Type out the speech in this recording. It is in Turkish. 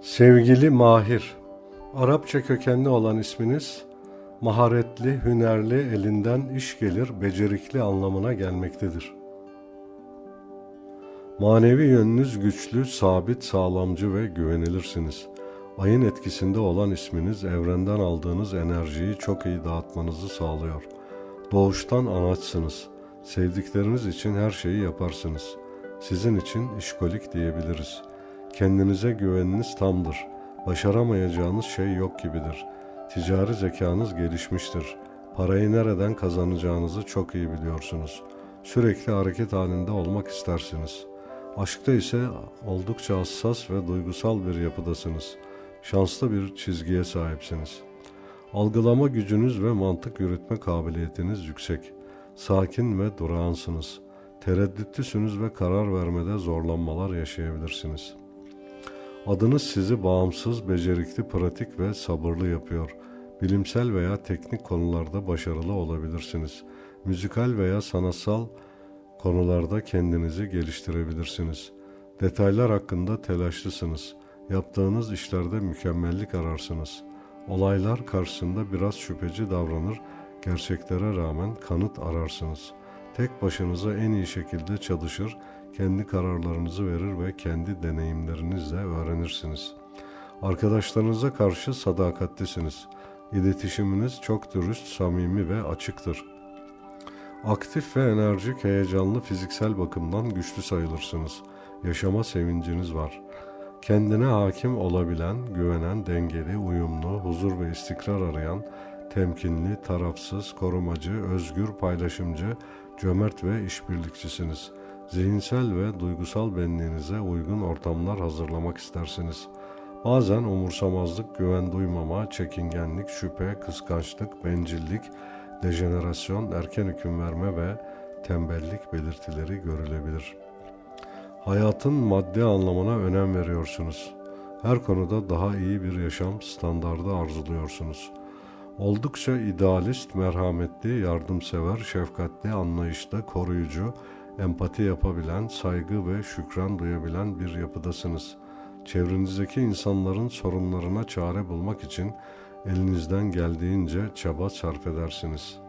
Sevgili Mahir, Arapça kökenli olan isminiz maharetli, hünerli, elinden iş gelir, becerikli anlamına gelmektedir. Manevi yönünüz güçlü, sabit, sağlamcı ve güvenilirsiniz. Ayın etkisinde olan isminiz evrenden aldığınız enerjiyi çok iyi dağıtmanızı sağlıyor. Doğuştan anaçsınız. Sevdikleriniz için her şeyi yaparsınız. Sizin için işkolik diyebiliriz. Kendinize güveniniz tamdır. Başaramayacağınız şey yok gibidir. Ticari zekanız gelişmiştir. Parayı nereden kazanacağınızı çok iyi biliyorsunuz. Sürekli hareket halinde olmak istersiniz. Aşkta ise oldukça hassas ve duygusal bir yapıdasınız. Şanslı bir çizgiye sahipsiniz. Algılama gücünüz ve mantık yürütme kabiliyetiniz yüksek. Sakin ve durağansınız. Tereddütlüsünüz ve karar vermede zorlanmalar yaşayabilirsiniz. Adınız sizi bağımsız, becerikli, pratik ve sabırlı yapıyor. Bilimsel veya teknik konularda başarılı olabilirsiniz. Müzikal veya sanatsal konularda kendinizi geliştirebilirsiniz. Detaylar hakkında telaşlısınız. Yaptığınız işlerde mükemmellik ararsınız. Olaylar karşısında biraz şüpheci davranır, gerçeklere rağmen kanıt ararsınız. Tek başınıza en iyi şekilde çalışır, kendi kararlarınızı verir ve kendi deneyimlerinizle öğrenirsiniz. Arkadaşlarınıza karşı sadakatlisiniz. İletişiminiz çok dürüst, samimi ve açıktır. Aktif ve enerjik, heyecanlı, fiziksel bakımdan güçlü sayılırsınız. Yaşama sevinciniz var. Kendine hakim olabilen, güvenen, dengeli, uyumlu, huzur ve istikrar arayan, temkinli, tarafsız, korumacı, özgür, paylaşımcı, cömert ve işbirlikçisiniz. Zihinsel ve duygusal benliğinize uygun ortamlar hazırlamak istersiniz. Bazen umursamazlık, güven duymama, çekingenlik, şüphe, kıskançlık, bencillik, dejenerasyon, erken hüküm verme ve tembellik belirtileri görülebilir. Hayatın maddi anlamına önem veriyorsunuz. Her konuda daha iyi bir yaşam standardı arzuluyorsunuz. Oldukça idealist, merhametli, yardımsever, şefkatli, anlayışlı, koruyucu, empati yapabilen, saygı ve şükran duyabilen bir yapıdasınız. Çevrenizdeki insanların sorunlarına çare bulmak için elinizden geldiğince çaba sarf edersiniz.